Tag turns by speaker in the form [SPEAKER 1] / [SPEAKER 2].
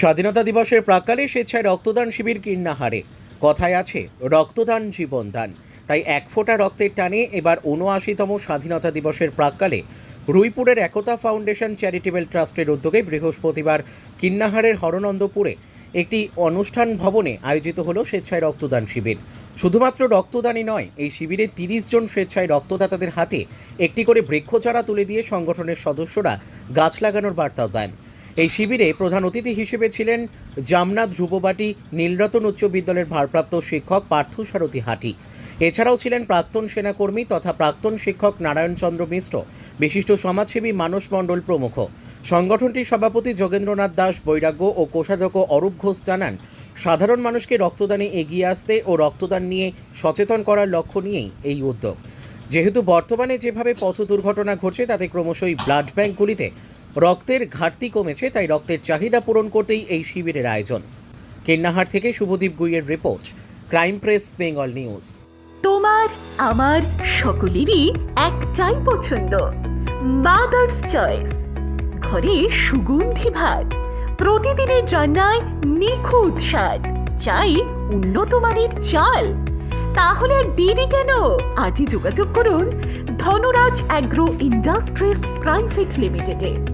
[SPEAKER 1] স্বাধীনতা দিবসের প্রাক্কালে স্বেচ্ছায় রক্তদান শিবির কিন্নাহারে। কথায় আছে, রক্তদান জীবনদান তাই এক ফোঁটা রক্তের টানে এবার উনআশিতম স্বাধীনতা দিবসের প্রাক্কালে রুইপুরের একতা ফাউন্ডেশন চ্যারিটেবল ট্রাস্টের উদ্যোগে বৃহস্পতিবার কিন্নাহারের হরনন্দপুরে একটি অনুষ্ঠান ভবনে আয়োজিত হলো স্বেচ্ছায় রক্তদান শিবির। শুধুমাত্র রক্তদানই নয়, এই শিবিরে তিরিশ জন স্বেচ্ছায় রক্তদাতাদের হাতে একটি করে বৃক্ষচারা তুলে দিয়ে সংগঠনের সদস্যরা গাছ লাগানোর বার্তাও দেন। এই শিবিরে প্রধান অতিথি হিসেবে ছিলেন জামনাথ ধ্রুববাটি, নীলরতন উচ্চ বিদ্যালয়ের ভারপ্রাপ্ত শিক্ষক পার্থসারথী হাটি। এছাড়াও ছিলেন প্রাক্তন সেনাকর্মী তথা প্রাক্তন শিক্ষক নারায়ণচন্দ্র মিশ্র, বিশিষ্ট সমাজসেবী মানস মণ্ডল প্রমুখ। সংগঠনটির সভাপতি যোগেন্দ্রনাথ দাস বৈরাগ্য ও কোষাধ্যক্ষ অরূপ ঘোষ জানান, সাধারণ মানুষকে রক্তদানে এগিয়ে আসতে ও রক্তদান নিয়ে সচেতন করার লক্ষ্য নিয়েই এই উদ্যোগ। যেহেতু বর্তমানে যেভাবে পথ দুর্ঘটনা ঘটছে, তাতে ক্রমশই ব্লাড ব্যাঙ্কগুলিতে রক্তের ঘাটতি কমেছে, তাই রক্তের চাহিদা পূরণ করতেই এই শিবিরের আয়োজন। কেন্নাহার থেকে Subhadip গুইয়ের report, crime press, Bengal news.
[SPEAKER 2] তোমার, আমার সকলেরই একটাই পছন্দ মাদার্স চয়েস ঘরে সুগন্ধি ভাত, প্রতিদিনের রান্নায় নিখুঁত স্বাদ, চাই উন্নত মানের চাল। তাহলে আর দেরি কেন? আজই যোগাযোগ করুন ধনরাজ অ্যাগ্রো ইন্ডাস্ট্রিজ প্রাইভেট লিমিটেডে।